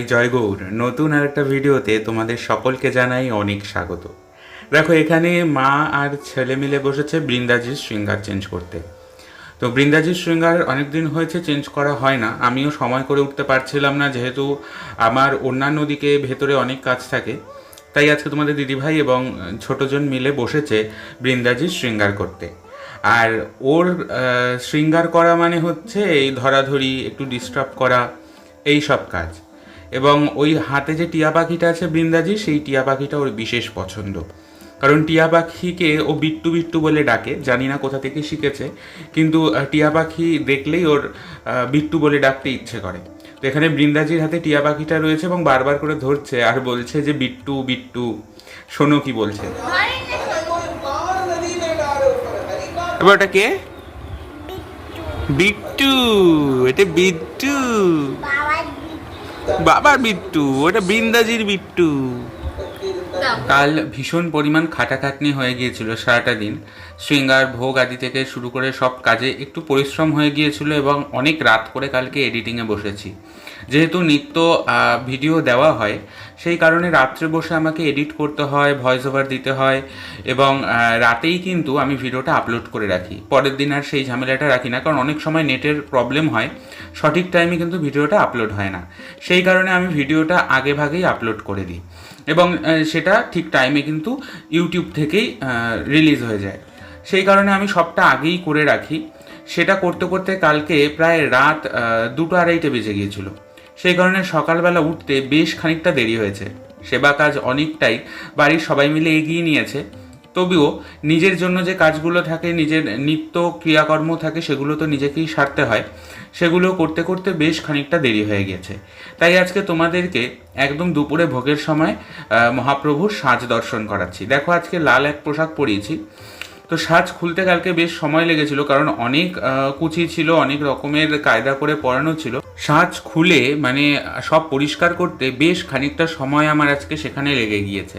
কৃষ্ণ জয় গৌর নতুন আর একটা ভিডিওতে তোমাদের সকলকে জানাই অনেক স্বাগত। দেখো, এখানে মা আর ছেলে মিলে বসেছে বৃন্দাজির শৃঙ্গার চেঞ্জ করতে। তো বৃন্দাজির শৃঙ্গার অনেক দিন হয়েছে চেঞ্জ করা হয় না। আমিও সময় করে উঠতে পারছিলাম না, যেহেতু আমার অন্যান্য দিকে ভেতরে অনেক কাজ থাকে। তাই আজকে তোমাদের দিদিভাই এবং ছোটজন মিলে বসেছে বৃন্দাজির শৃঙ্গার করতে। আর ওর শৃঙ্গার করা মানে হচ্ছে এই ধরাধরি, একটু ডিস্টার্ব করা, এই সব কাজ। এবং ওই হাতে যে টিয়া পাখিটা আছে বৃন্দাজি সেই টিয়া পাখিটা ওর বিশেষ পছন্দ। কারণ টিয়া পাখিকে ও বিট্টু বিট্টু বলে ডাকে জানি না কোথা থেকে শিখেছে কিন্তু টিয়া পাখি দেখলেই ওর বিট্টু বলে ডাকতে ইচ্ছে করে। তো এখানে বৃন্দাজির হাতে টিয়া পাখিটা রয়েছে এবং বারবার করে ধরছে আর বলছে যে বিট্টু বিট্টু শোনো কি বলছে? এবার ওটা কে? বিট্টু। এটা বিট্টু। বাবার বিট্টু ওটা বৃন্দাজির বিট্টু। কাল ভীষণ পরিমাণ খাটাখাটনি হয়ে গিয়েছিল সারাটা দিন। শৃঙ্গার, ভোগ আদি থেকে শুরু করে সব কাজে একটু পরিশ্রম হয়ে গিয়েছিল এবং অনেক রাত করে কালকে এডিটিংয়ে বসেছি। যেহেতু নিত্য ভিডিও দেওয়া হয়, সেই কারণে রাত্রে বসে আমাকে এডিট করতে হয়, ভয়েস ওভার দিতে হয় এবং রাতেই কিন্তু আমি ভিডিওটা আপলোড করে রাখি। পরের দিন আর সেই ঝামেলাটা রাখি না, কারণ অনেক সময় নেটের প্রবলেম হয়, সঠিক টাইমে কিন্তু ভিডিওটা আপলোড হয় না। সেই কারণে আমি ভিডিওটা আগে ভাগেই আপলোড করে দিই। এবং সেটা ঠিক টাইমে কিন্তু ইউটিউব থেকেই রিলিজ হয়ে যায়। সেই কারণে আমি সবটা আগেই করে রাখি। সেটা করতে করতে কালকে প্রায় রাত দুটো আড়াইটে বেজে গিয়েছিল। সেই কারণে সকালবেলা উঠতে বেশ খানিকটা দেরি হয়েছে। সেবা কাজ অনেকটাই বাড়ির সবাই মিলে এগিয়ে নিয়েছে। তবুও নিজের জন্য যে কাজগুলো থাকে, নিজের নিত্য ক্রিয়াকর্ম থাকে, সেগুলো তো নিজেকেই সারতে হয়। সেগুলো করতে করতে বেশ খানিকটা দেরি হয়ে গেছে। তাই আজকে তোমাদেরকে একদম দুপুরে ভোগের সময় মহাপ্রভুর সাজ দর্শন করাচ্ছি। দেখো আজকে লাল এক পোশাক পরিয়েছি। তো সাজ খুলতে কালকে বেশ সময় লেগেছিল, কারণ অনেক কুচি ছিল, অনেক রকমের কায়দা করে পরানো ছিল। সাজ খুলে মানে সব পরিষ্কার করতে বেশ খানিকটা সময় আমার আজকে সেখানে লেগে গিয়েছে।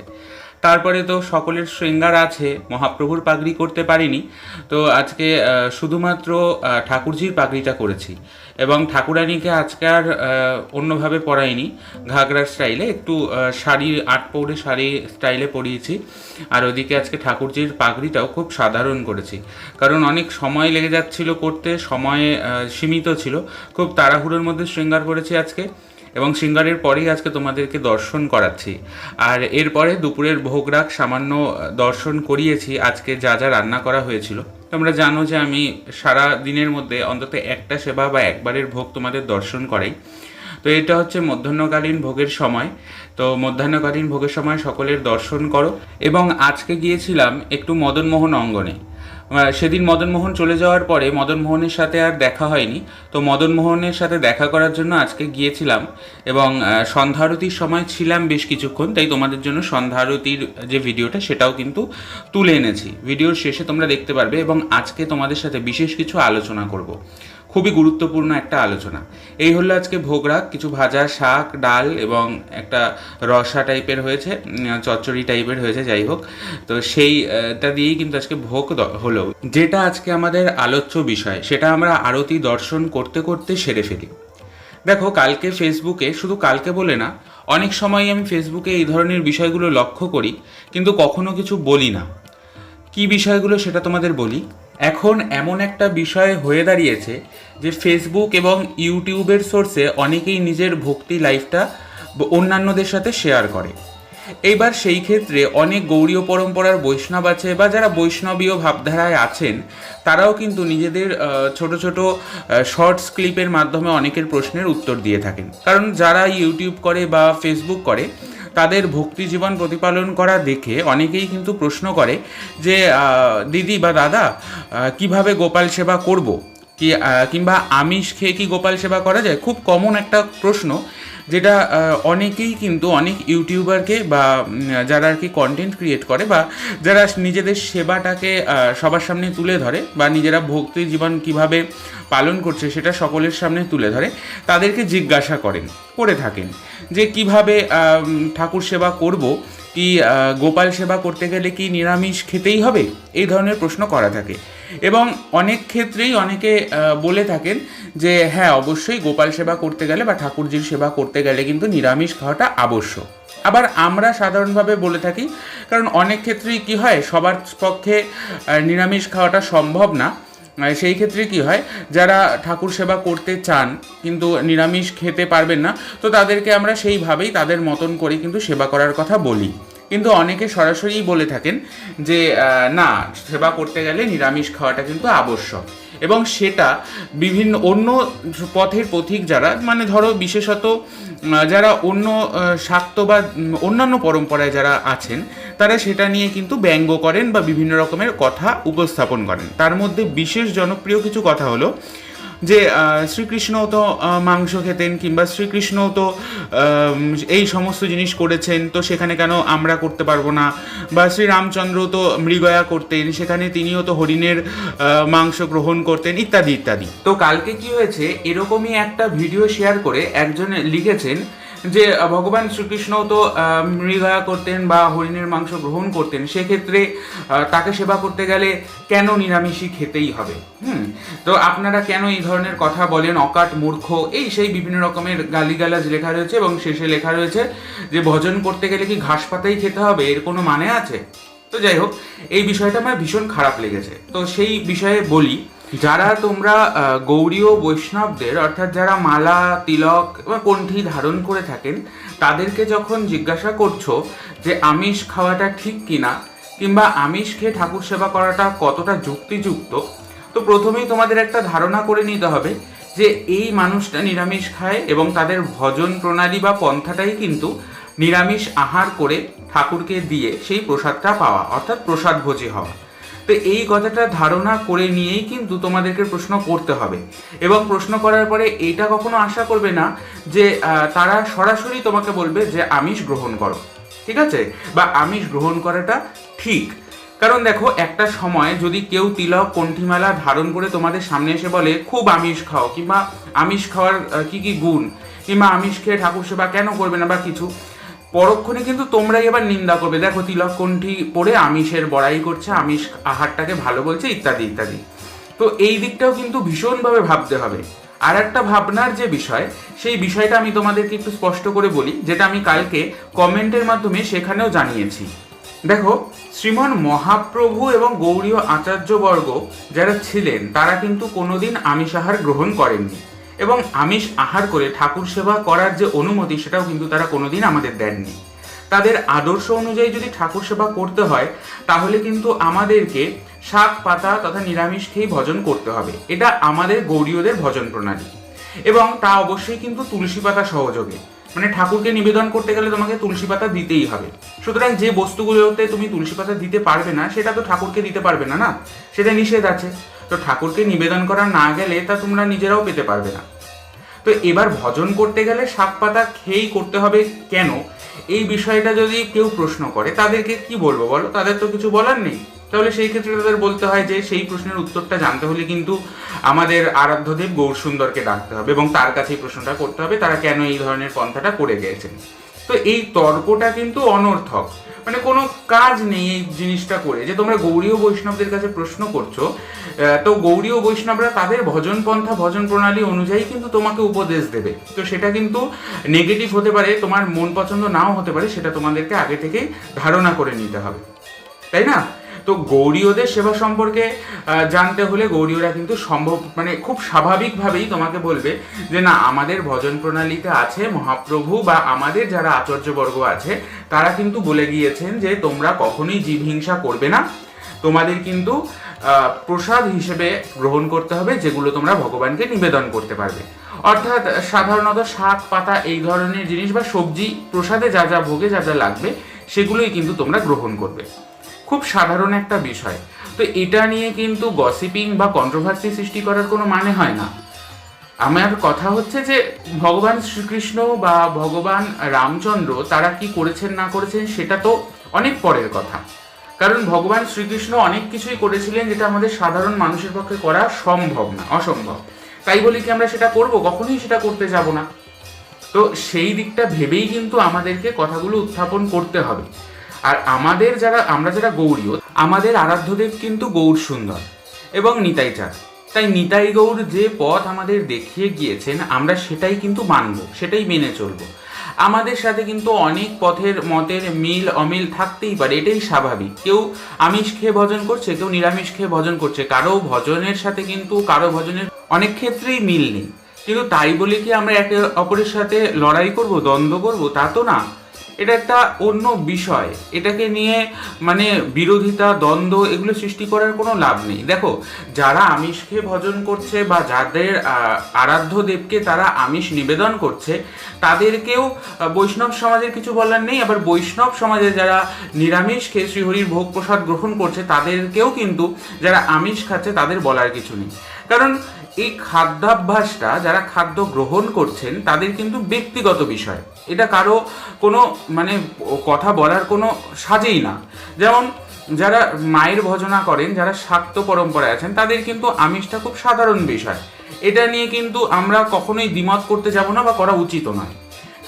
তারপরে তো সকলের শৃঙ্গার আছে, মহাপ্রভুর পাগড়ি করতে পারিনি। তো আজকে শুধুমাত্র ঠাকুরজির পাগড়িটা করেছি। এবং ঠাকুরানীকে আজকে আর অন্যভাবে পরাইনি। ঘাগরার স্টাইলে একটু শাড়ি, আট পৌড়ে শাড়ি স্টাইলে পরিয়েছি। আর ওদিকে আজকে ঠাকুরজির পাগড়িটাও খুব সাধারণ করেছি। কারণ অনেক সময় লেগে যাচ্ছিল করতে, সময় সীমিত ছিল। খুব তাড়াহুড়োর মধ্যে শৃঙ্গার করেছি আজকে। এবং সিঙ্গারের পরেই আজকে তোমাদেরকে দর্শন করাচ্ছি। আর এরপরে দুপুরের ভোগ ভোগরাগ সামান্য দর্শন করিয়েছি। আজকে যা যা রান্না করা হয়েছিল। তোমরা জানো যে আমি সারা দিনের মধ্যে অন্তত একটা সেবা বা একবারের ভোগ তোমাদের দর্শন করাই। তো এটা হচ্ছে মধ্যাহ্নকালীন ভোগের সময়। তো মধ্যাহ্নকালীন ভোগের সময় সকলের দর্শন করো। এবং আজকে গিয়েছিলাম একটু মদনমোহন অঙ্গনে। সেদিন মদনমোহন চলে যাওয়ার পরে মদনমোহনের সাথে আর দেখা হয়নি। তো মদনমোহনের সাথে দেখা করার জন্য আজকে গিয়েছিলাম এবং সন্ধ্যারতির সময় ছিলাম বেশ কিছুক্ষণ, তাই তোমাদের জন্য সন্ধ্যা আরতির যে ভিডিওটা সেটাও কিন্তু তুলে এনেছি। ভিডিওর শেষে তোমরা দেখতে পারবে এবং আজকে তোমাদের সাথে বিশেষ কিছু আলোচনা করব। খুবই গুরুত্বপূর্ণ একটা আলোচনা। এই হলো আজকে ভোগরাগ কিছু ভাজা শাক, ডাল এবং একটা রসা টাইপের হয়েছে চচ্চড়ি টাইপের হয়েছে, যাই হোক। তো সেইটা দিয়েই কিন্তু আজকে ভোগ হলো। যেটা আজকে আমাদের আলোচ্য বিষয়, সেটা আমরা আরতি দর্শন করতে করতে সেরে ফেলি। দেখো, কালকে ফেসবুকে, শুধু কালকে বলে না, অনেক সময় আমি ফেসবুকে এই ধরনের বিষয়গুলো লক্ষ্য করি, কিন্তু কখনো কিছু বলি না। কি বিষয়গুলো সেটা তোমাদের বলি? এখন এমন একটা বিষয় হয়ে দাঁড়িয়েছে যে ফেসবুক এবং ইউটিউবের সোর্সে অনেকেই নিজের ভক্তি লাইফটা অন্যান্যদের সাথে শেয়ার করে। এইবার সেই ক্ষেত্রে অনেক গৌরীয় পরম্পরার বৈষ্ণব আছে বা যারা বৈষ্ণবীয় ভাবধারায় আছেন, তারাও কিন্তু নিজেদের ছোট ছোট শর্টস ক্লিপের মাধ্যমে অনেকের প্রশ্নের উত্তর দিয়ে থাকেন। কারণ যারা ইউটিউব করে বা ফেসবুক করে তাদের ভক্তি জীবন প্রতিপালন করা দেখে অনেকেই কিন্তু প্রশ্ন করে যে দিদি বা দাদা কীভাবে গোপাল সেবা করব? কি কিংবা আমিষ খেয়ে কি গোপাল সেবা করা যায়? খুব কমন একটা প্রশ্ন। যেটা অনেকেই কিন্তু অনেক ইউটিউবারকে বা যারা আর কি কন্টেন্ট ক্রিয়েট করে বা যারা নিজেদের সেবাটাকে সবার সামনে তুলে ধরে বা নিজেরা ভক্তি জীবন কীভাবে পালন করছে সেটা সকলের সামনে তুলে ধরে, তাদেরকে জিজ্ঞাসা করেন, করে থাকেন যে কীভাবে ঠাকুর সেবা করব, কি গোপাল সেবা করতে গেলে কি নিরামিষ খেতেই হবে? এই ধরনের প্রশ্ন করা থাকে। এবং অনেক ক্ষেত্রেই অনেকে বলে থাকেন যে হ্যাঁ অবশ্যই গোপাল সেবা করতে গেলে বা ঠাকুরজির সেবা করতে গেলে কিন্তু নিরামিষ খাওয়াটা আবশ্যক। আবার আমরা সাধারণভাবে বলে থাকি, কারণ অনেক ক্ষেত্রেই কি হয়, সবার পক্ষে নিরামিষ খাওয়াটা সম্ভব না। সেই ক্ষেত্রে কি হয়, যারা ঠাকুর সেবা করতে চান কিন্তু নিরামিষ খেতে পারবেন না, তো তাদেরকে আমরা সেইভাবেই তাদের মতন করে কিন্তু সেবা করার কথা বলি। কিন্তু অনেকে সরাসরি বলে থাকেন যে না, সেবা করতে গেলে নিরামিষ খাওয়াটা কিন্তু আবশ্যক। এবং সেটা বিভিন্ন অন্য পথের পথিক যারা মানে ধরো বিশেষত যারা অন্য শাক্ত বা অন্যান্য পরম্পরায় যারা আছেন, তারা সেটা নিয়ে কিন্তু ব্যঙ্গ করেন বা বিভিন্ন রকমের কথা উপস্থাপন করেন। তার মধ্যে বিশেষ জনপ্রিয় কিছু কথা হলো যে শ্রীকৃষ্ণও তো মাংস খেতেন কিংবা শ্রীকৃষ্ণও তো এই সমস্ত জিনিস করেছেন, তো সেখানে কেন আমরা করতে পারব না? বা শ্রীরামচন্দ্র তো মৃগয়া করতেন, সেখানে তিনিও তো হরিণের মাংস গ্রহণ করতেন, ইত্যাদি ইত্যাদি। তো কালকে কি হয়েছে, এরকমই একটা ভিডিও শেয়ার করে একজন লিখেছেন যে ভগবান শ্রীকৃষ্ণ তো মৃগয়া করতেন বা হরিণের মাংস গ্রহণ করতেন, সেক্ষেত্রে তাকে সেবা করতে গেলে কেন নিরামিষই খেতেই হবে? হুম? তো আপনারা কেন এই ধরনের কথা বলেন? অকাট মূর্খ, এই সেই বিভিন্ন রকমের গালিগালাজ লেখা রয়েছে এবং শেষে লেখা রয়েছে যে, ভজন করতে গেলে কি ঘাস পাতাই খেতে হবে? এর কোনো মানে আছে? তো যাই হোক, এই বিষয়টা আমার ভীষণ খারাপ লেগেছে। তো সেই বিষয়ে বলি যারা তোমরা গৌড়ীয় বৈষ্ণবদের, অর্থাৎ যারা মালা, তিলক বা কণ্ঠী ধারণ করে থাকেন, তাদেরকে যখন জিজ্ঞাসা করছ যে আমিষ খাওয়াটা ঠিক কিনা, কিংবা আমিষ খেয়ে ঠাকুর সেবা করাটা কতটা যুক্তিযুক্ত, তো প্রথমেই তোমাদের একটা ধারণা করে নিতে হবে যে এই মানুষটা নিরামিষ খায় এবং তাদের ভজন প্রণালী বা পন্থাটাই কিন্তু নিরামিষ আহার করে ঠাকুরকে দিয়ে সেই প্রসাদটা পাওয়া, অর্থাৎ প্রসাদ ভোজী হওয়া। তো এই কথাটা ধারণা করে নিয়েই কিন্তু তোমাদেরকে প্রশ্ন করতে হবে। এবং প্রশ্ন করার পরে এইটা কখনো আশা করবে না যে তারা সরাসরি তোমাকে বলবে যে, আমিষ গ্রহণ করো। ঠিক আছে? বা আমিষ গ্রহণ করাটা ঠিক। কারণ দেখো, একটা সময় যদি কেউ তিলক, কণ্ঠিমালা ধারণ করে তোমাদের সামনে এসে বলে, খুব আমিষ খাও কিংবা, আমিষ খাওয়ার কি কি গুণ? কিংবা, আমিষ খেয়ে ঠাকুর সেবা কেন করবে না? বা কিছু। পরক্ষণে কিন্তু তোমরাই এবার নিন্দা করবে। দেখো, তিলক কণ্ঠী পরে আমিষের বড়াই করছে, আমিষ আহারটাকে ভালো বলছে, ইত্যাদি ইত্যাদি। তো এই দিকটাও কিন্তু ভীষণভাবে ভাবতে হবে। আর একটা ভাবনার যে বিষয়, সেই বিষয়টা আমি তোমাদেরকে একটু স্পষ্ট করে বলি, যেটা আমি কালকে কমেন্টের মাধ্যমে সেখানেও জানিয়েছি। দেখো, শ্রীমন মহাপ্রভু এবং গৌরীয় আচার্যবর্গ যারা ছিলেন, তারা কিন্তু কোনোদিন আমিষ আহার গ্রহণ করেননি। এবং আমিষ আহার করে ঠাকুর সেবা করার যে অনুমতি, সেটাও কিন্তু তারা কোনোদিন আমাদের দেননি। তাদের আদর্শ অনুযায়ী যদি ঠাকুর সেবা করতে হয়, তাহলে কিন্তু আমাদেরকে শাক পাতা তথা নিরামিষ খেয়েই ভজন করতে হবে। এটা আমাদের গৌরীয়দের ভজন প্রণালী। এবং তা অবশ্যই কিন্তু তুলসী পাতা সহযোগে। মানে ঠাকুরকে নিবেদন করতে গেলে তোমাকে তুলসী পাতা দিতেই হবে। সুতরাং যে বস্তুগুলোতে তুমি তুলসী পাতা দিতে পারবে না, সেটা তো ঠাকুরকে দিতে পারবে না না? সেটা নিষেধ আছে। তো ঠাকুরকে নিবেদন করা না গেলে তা তোমরা নিজেরাও পেতে পারবে না। তো এবার ভজন করতে গেলে শাক পাতা খেয়েই করতে হবে কেন? এই বিষয়টা যদি কেউ প্রশ্ন করে, তাদেরকে কি বলব বলো? তাদের তো কিছু বলার নেই। তাহলে সেই ক্ষেত্রে তাদের বলতে হয় যে, সেই প্রশ্নের উত্তরটা জানতে হলে কিন্তু আমাদের আরাধ্যদেব গৌর সুন্দরকে ডাকতে হবে এবং তার কাছে এই প্রশ্নটা করতে হবে, তারা কেন এই ধরনের পন্থাটা করে গিয়েছেন তো এই তর্কটা কিন্তু অনর্থক। মানে কোনো কাজ নেই এই জিনিসটা করে। যে তোমরা গৌরীয় বৈষ্ণবদের কাছে প্রশ্ন করছ তো গৌরীয় বৈষ্ণবরা তাদের ভজন পন্থা, ভজন প্রণালী অনুযায়ী কিন্তু তোমাকে উপদেশ দেবে। তো সেটা কিন্তু নেগেটিভ হতে পারে, তোমার মন পছন্দ নাও হতে পারে, সেটা তোমাদেরকে আগে থেকেই ধারণা করে নিতে হবে। তাই না? তো গৌরীয়দের সেবা সম্পর্কে জানতে হলে গৌরীয়রা কিন্তু সম্ভব মানে খুব স্বাভাবিকভাবেই তোমাকে বলবে যে না, আমাদের ভজন প্রণালীতে আছে মহাপ্রভু বা আমাদের যারা আচার্যবর্গ আছে, তারা কিন্তু বলে গিয়েছেন যে তোমরা কখনোই জীব হিংসা করবে না। তোমাদের কিন্তু প্রসাদ হিসেবে গ্রহণ করতে হবে যেগুলো তোমরা ভগবানকে নিবেদন করতে পারবে। অর্থাৎ সাধারণত শাক, পাতা এই ধরনের জিনিস বা সবজি প্রসাদে যা যা ভোগে যা যা লাগবে, সেগুলোই কিন্তু তোমরা গ্রহণ করবে। খুব সাধারণ একটা বিষয়। তো এটা নিয়ে কিন্তু গসিপিং বা কন্ট্রোভার্সি সৃষ্টি করার কোনো মানে হয় না। আমার কথা হচ্ছে যে, ভগবান শ্রীকৃষ্ণ বা ভগবান রামচন্দ্র তারা কি করেছেন না করেছেন সেটা তো অনেক পরের কথা। কারণ ভগবান শ্রীকৃষ্ণ অনেক কিছুই করেছিলেন যেটা আমাদের সাধারণ মানুষের পক্ষে করা সম্ভব না, অসম্ভব। তাই বলি কি আমরা সেটা করব, কখনোই সেটা করতে যাব না। তো সেই দিকটা ভেবেই কিন্তু আমাদেরকে কথাগুলো উত্থাপন করতে হবে। আর আমাদের যারা, আমরা যারা গৌরীয় আমাদের আরাধ্যদেব কিন্তু গৌর সুন্দর এবং নিতাই চাঁদ। তাই নিতাই গৌর যে পথ আমাদের দেখিয়ে গিয়েছেন, আমরা সেটাই কিন্তু মানব, সেটাই মেনে চলবো। আমাদের সাথে কিন্তু অনেক পথের মতের মিল অমিল থাকতেই পারে, এটাই স্বাভাবিক। কেউ আমিষ খেয়ে ভজন করছে, কেউ নিরামিষ খেয়ে ভজন করছে, কারও ভজনের সাথে কিন্তু, কারও ভজনের অনেক ক্ষেত্রেই মিল নেই। কিন্তু তাই বলে কি আমরা একে অপরের সাথে লড়াই করব, দ্বন্দ্ব করব? তা তো না। এটা একটা অন্য বিষয়। এটাকে নিয়ে মানে বিরোধিতা, দ্বন্দ্ব এগুলো সৃষ্টি করার কোনো লাভ নেই। দেখো, যারা আমিষ খেয়ে ভজন করছে বা যাদের আরাধ্য দেবকে তারা আমিষ নিবেদন করছে, তাদেরকেও বৈষ্ণব সমাজের কিছু বলার নেই। আবার বৈষ্ণব সমাজে যারা নিরামিষ খেয়ে শ্রীহরির ভোগ প্রসাদ গ্রহণ করছে, তাদেরকেও কিন্তু যারা আমিষ খাচ্ছে, তাদের বলার কিছু নেই। কারণ এই খাদ্যাভ্যাসটা যারা খাদ্য গ্রহণ করছেন, তাদের কিন্তু ব্যক্তিগত বিষয়। এটা কারও কোনো মানে কথা বলার কোনো সাজেই না। যেমন যারা মায়ের ভজনা করেন, যারা শাক্ত পরম্পরায় আছেন, তাদের কিন্তু আমিষটা খুব সাধারণ বিষয়। এটা নিয়ে কিন্তু আমরা কখনোই দ্বিমত করতে যাব না বা করা উচিত নয়।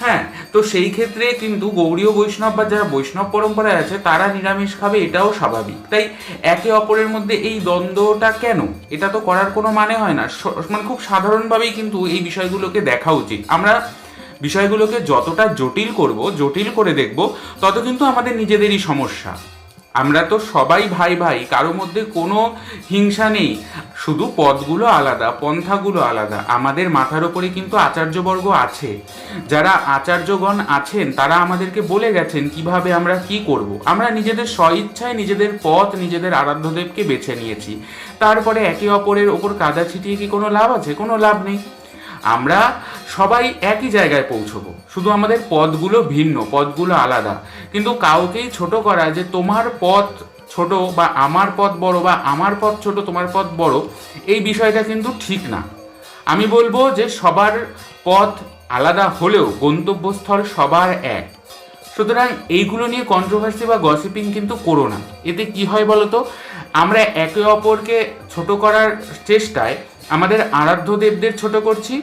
হ্যাঁ তো সেই ক্ষেত্রে কিন্তু গৌরীয় বৈষ্ণব বা যারা বৈষ্ণব পরম্পরায় আছে, তারা নিরামিষ খাবে, এটাও স্বাভাবিক। তাই একে অপরের মধ্যে এই দ্বন্দ্বটা কেন? এটা তো করার কোনো মানে হয় না। মানে খুব সাধারণভাবেই কিন্তু এই বিষয়গুলোকে দেখা উচিত। আমরা বিষয়গুলোকে যতটা জটিল করব, জটিল করে দেখব, তত কিন্তু আমাদের নিজেদেরই সমস্যা। আমরা তো সবাই ভাই ভাই কারও মধ্যে কোনো হিংসা নেই। শুধু পদগুলো আলাদা, পন্থাগুলো আলাদা। আমাদের মাথার ওপরে কিন্তু আচার্যবর্গ আছে। যারা আচার্যগণ আছেন, তারা আমাদেরকে বলে গেছেন কীভাবে আমরা কি করব। আমরা নিজেদের স্বইচ্ছায় নিজেদের পথ, নিজেদের আরাধ্যদেবকে বেছে নিয়েছি। তারপরে একে অপরের ওপর কাদা ছিটিয়ে কি কোনো লাভ আছে? কোনো লাভ নেই। আমরা সবাই একই জায়গায় পৌঁছবো। শুধু আমাদের পথগুলো ভিন্ন পথগুলো আলাদা। কিন্তু কাউকেই ছোট করা যে তোমার পথ ছোট বা আমার পথ বড় বা আমার পথ ছোট, তোমার পথ বড়, এই বিষয়টা কিন্তু ঠিক না। আমি বলব যে সবার পথ আলাদা হলেও গন্তব্যস্থল সবার এক। সুতরাং এইগুলো নিয়ে কন্ট্রোভার্সি বা গসিপিং কিন্তু করো না। এতে কি হয় বলতো? আমরা একে অপরকে ছোট করার চেষ্টায় আমাদের আরাধ্য দেবদের ছোট করছি।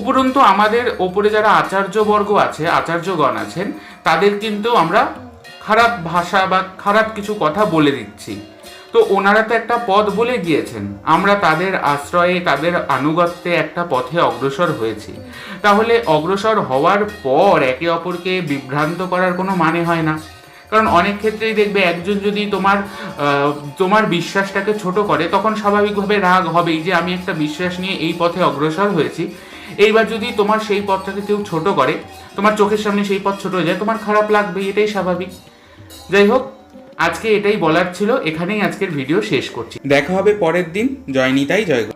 উপরন্তু আমাদের ওপরে যারা আচার্যবর্গ আছে, আচার্যগণ আছেন, তাদের কিন্তু আমরা খারাপ ভাষা বা খারাপ কিছু কথা বলে দিচ্ছি। তো ওনারা তো একটা পথ বলে গিয়েছেন। আমরা তাদের আশ্রয়ে, তাদের আনুগত্যে একটা পথে অগ্রসর হয়েছি। তাহলে অগ্রসর হওয়ার পর একে অপরকে বিভ্রান্ত করার কোনো মানে হয় না। কারণ অনেক ক্ষেত্রেই দেখবে একজন যদি তোমার তোমার বিশ্বাসটাকে ছোট করে, তখন স্বাভাবিকভাবে রাগ হবেই যে আমি একটা বিশ্বাস নিয়ে এই পথে অগ্রসর হয়েছি। এইবার যদি তোমার সেই পথটাকে কেউ ছোট করে, তোমার চোখের সামনে সেই পথ ছোট হয়ে যায়, তোমার খারাপ লাগবে এটাই স্বাভাবিক। যাই হোক, আজকে এটাই বলার ছিল, এখানেই আজকের ভিডিও শেষ করছি। দেখা হবে পরের দিন। জয় নিতাই, জয়।